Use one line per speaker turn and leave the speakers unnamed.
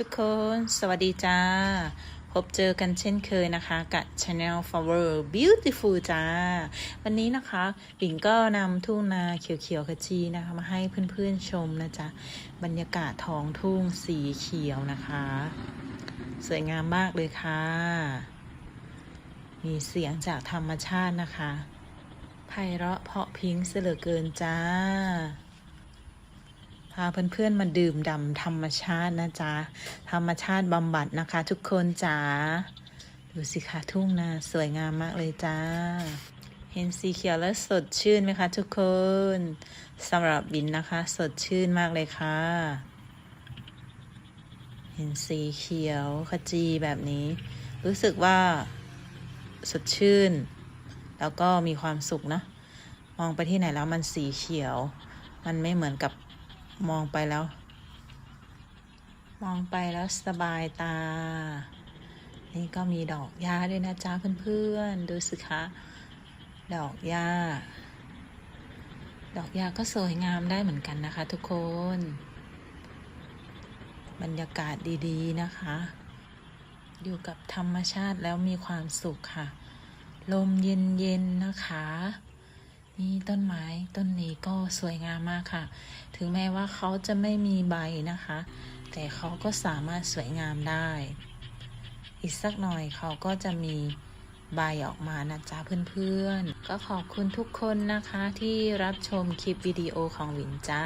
ทุกคนสวัสดีจ้า พบเจอกันเช่นเคยนะคะ กับ Channel Flower Beautiful จ้า วันนี้นะคะปิ่งก็นำทุ่งนาเขียวๆขจีนะคะ มาให้เพื่อนๆชมนะจ๊ะ บรรยากาศท้องทุ่งสีเขียวนะคะ สวยงามมากเลยค่ะ มีเสียงจากธรรมชาตินะคะไพเราะเพาะพิงเสเหลือเกินจ้า พาเพื่อนๆมาดื่มด่ำธรรมชาตินะจ๊ะ ธรรมชาติบำบัดนะคะทุกคนจ๋า ดูสิคะทุ่งนาสวยงามมากเลยจ้า เห็นสีเขียวแล้วสดชื่นไหมคะทุกคนสำหรับบินนะคะ สดชื่นมากเลยค่ะ เห็นสีเขียวขจีแบบนี้ รู้สึกว่าสดชื่น แล้วก็มีความสุขนะ มองไปที่ไหนแล้วมันสีเขียว มันไม่เหมือนกับ มองไปแล้ว มองไปแล้วสบายตา นี่ก็มีดอกหญ้าด้วยนะจ๊ะเพื่อนๆ ดูสิคะ ดอกหญ้า ดอกหญ้าก็สวยงามได้เหมือนกันนะคะ ทุกคน บรรยากาศดีๆนะคะ อยู่กับธรรมชาติแล้วมีความสุขค่ะ ลมเย็นๆนะคะ นี่ต้นไม้ต้นนี้ก็สวยงามมากค่ะ ถึงแม้ว่าเขาจะไม่มีใบนะคะ แต่เขาก็สามารถสวยงามได้ อีกสักหน่อยเขาก็จะมีใบออกมานะจ๊ะเพื่อนๆ ก็ขอบคุณทุกคนนะคะที่รับชมคลิปวิดีโอของหวินจ้า